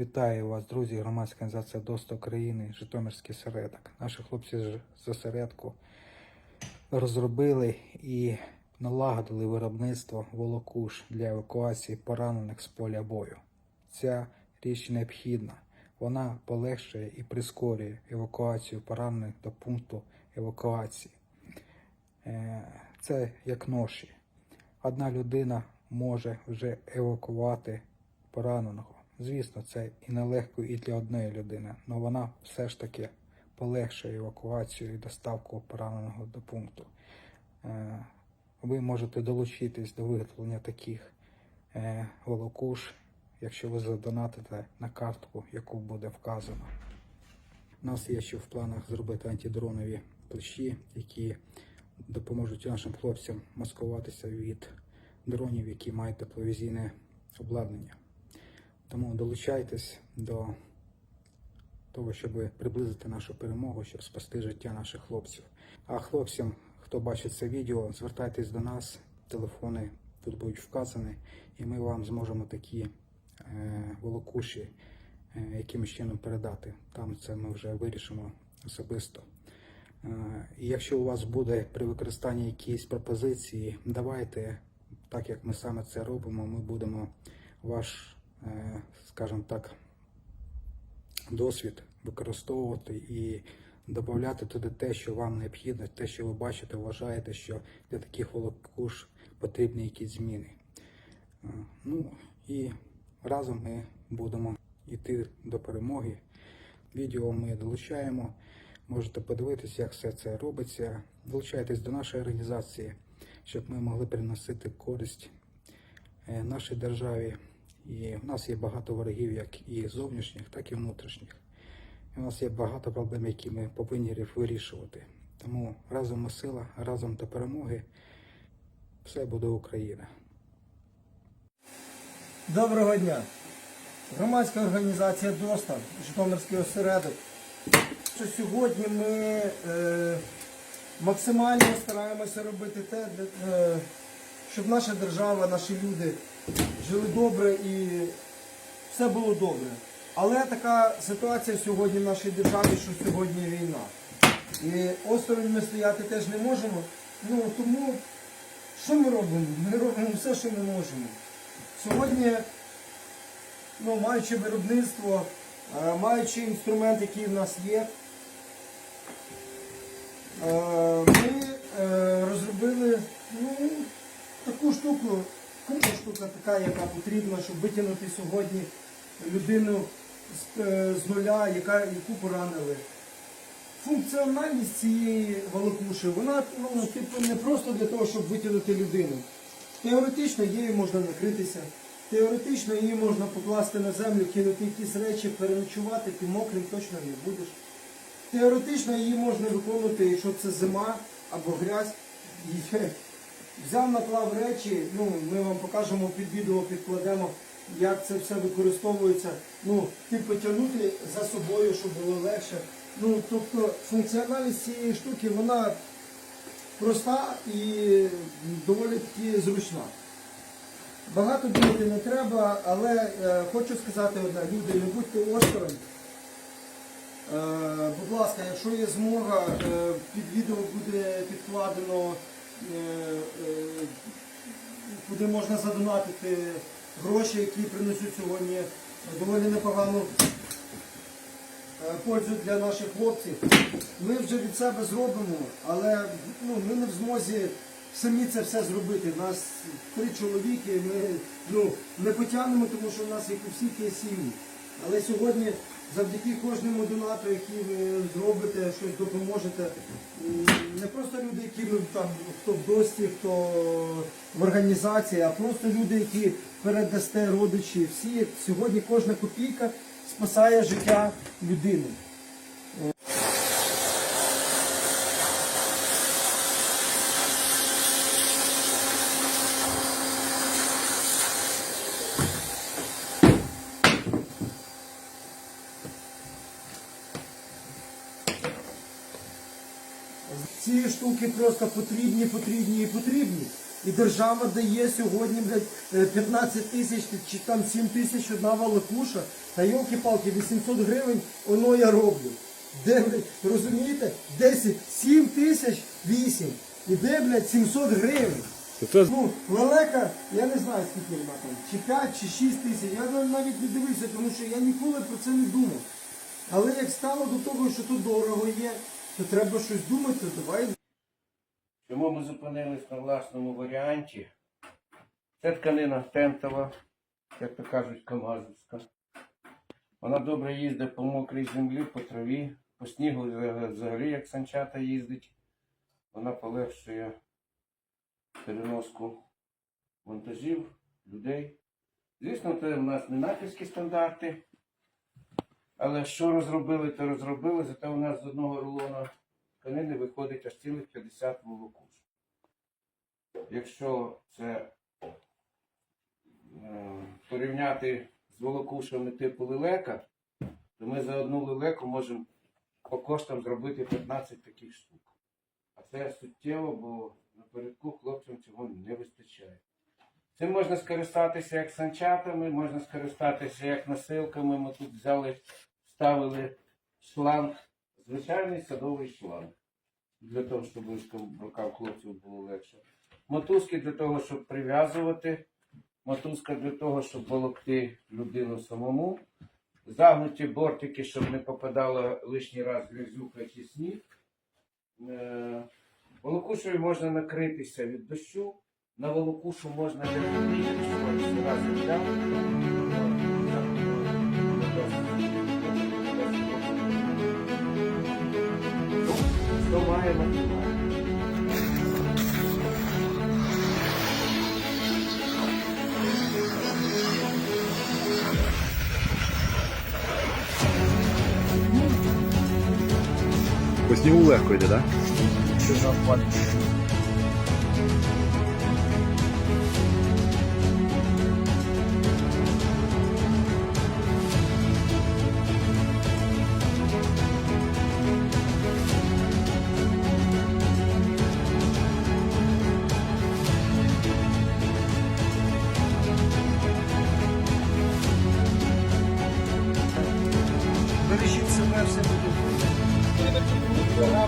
Вітаю вас, друзі, громадська організація ДОСТ України, Житомирський середок. Наші хлопці з з осередку розробили і налагодили виробництво волокуш для евакуації поранених з поля бою. Ця річ необхідна. Вона полегшує і прискорює евакуацію поранених до пункту евакуації. Е, Це як ноші. Одна людина може вже евакувати пораненого. Звісно, це і нелегко і для одної людини, але вона все ж таки полегшує евакуацію і доставку пораненого до пункту. Е, Ви можете долучитись до виготовлення таких е, волокуш, якщо ви задонатите на картку, яку буде вказано. У нас є ще в планах зробити антидронові плащі, які допоможуть нашим хлопцям маскуватися від дронів, які мають тепловізійне обладнання. Тому долучайтесь до того, щоб приблизити нашу перемогу, щоб спасти життя наших хлопців. А хлопцям, хто бачить це відео, звертайтесь до нас, телефони тут будуть вказані, і ми вам зможемо такі е, волокуші е, якимось чином передати. Там це ми вже вирішимо особисто. Е, І якщо у вас буде при використанні якісь пропозиції, давайте, так як ми саме це робимо, ми будемо ваш, скажімо так, досвід використовувати і додати туди те, що вам необхідно, те, що ви бачите, вважаєте, що для таких волокуш потрібні якісь зміни. Е, Ну і разом ми будемо йти до перемоги. Відео ми долучаємо. Можете подивитися, як все це робиться. Долучайтесь до нашої організації, щоб ми могли приносити користь е, нашій державі. І в нас є багато ворогів, як і зовнішніх, так і внутрішніх. І у нас є багато проблем, які ми повинні вирішувати. Тому разом ми сила, разом до перемоги. Все буде Україна. Доброго дня. Громадська організація ДОСТА, Житомирський осередок. Що сьогодні ми е, максимально стараємося робити те, для- е, щоб наша держава, наші люди жили добре і все було добре. Але така ситуація сьогодні в нашій державі, що сьогодні війна. І осторонь ми стояти теж не можемо. Ну тому що ми робимо? Ми робимо все, що ми можемо. Сьогодні, ну, маючи виробництво, е, маючи інструмент, який в нас є, е, ми е, розробили ну, таку штуку, крута штука така, яка потрібна, щоб витягнути сьогодні людину з, е, з нуля, яка, яку поранили. Функціональність цієї волокуші, вона ну, типу, не просто для того, щоб витягнути людину. Теоретично її можна накритися, теоретично її можна покласти на землю, кинути якісь речі, переночувати, ти мокрим точно не будеш. Теоретично її можна виконувати, якщо це зима або грязь. І, Взяв, наклав речі, ну, ми вам покажемо під відео, підкладемо, як це все використовується. Ну, типу тягнути за собою, щоб було легше. Ну, тобто функціональність цієї штуки, вона проста і доволі таки зручна. Багато думати не треба, але е, хочу сказати одне, люди, не будьте осторонь. Е, будь ласка, якщо є змога, е, під відео буде підкладено, куди можна задонатити гроші, які принесуть сьогодні доволі непогану е, пользу для наших хлопців. Ми вже від себе зробимо, але ну, ми не в змозі самі це все зробити. У Нас три чоловіки, ми ну, не потягнемо, тому що в нас, як у всіх, є сім'ї. Але сьогодні, завдяки кожному донату, який ви зробите, щось допоможете, не просто люди, які там, хто в дості, хто в організації, а просто люди, які передасте родичі, всі сьогодні кожна копійка спасає життя людини. Ці штуки просто потрібні, потрібні і потрібні. І держава дає сьогодні блядь, е, 15 тисяч чи там 7 тисяч одна волокуша. Та йолки-палки, 800 гривень, воно я роблю. Де, блядь, розумієте? 10, 7 тисяч 8. І де, блядь, 700 гривень. Ну, лелека, я не знаю, скільки вона там, чи 5, чи 6 тисяч. Я навіть не дивився, тому що я ніколи про це не думав. Але як стало до того, що тут дорого є, то треба щось думати, давай. Чому ми зупинились на власному варіанті? Це тканина тентова, як то кажуть, камазовська. Вона добре їздить по мокрій землі, по траві, по снігу взагалі, як санчата їздить. Вона полегшує переноску вантажів, людей. Звісно, це в нас не натівські стандарти. Але що розробили, то розробили, зате у нас з одного рулона тканини виходить аж цілих 50 волокуш. Якщо це е, порівняти з волокушами типу лелека, то ми за одну лелеку можемо по коштам зробити 15 таких штук. А це суттєво, бо напередку хлопцям цього не вистачає. Цим можна скористатися як санчатами, можна скористатися як насилками. Ми тут взяли, вставили шланг, звичайний садовий шланг для того, щоб рукам хлопців було легше. Мотузки для того, щоб прив'язувати, мотузка для того, щоб волокти людину самому. Загнуті бортики, щоб не попадало лишній раз грязюка чи сніг. Е, Волокушею можна накритися від дощу. На волокушу можна якщо раз По нього легко йде, так? Бережіть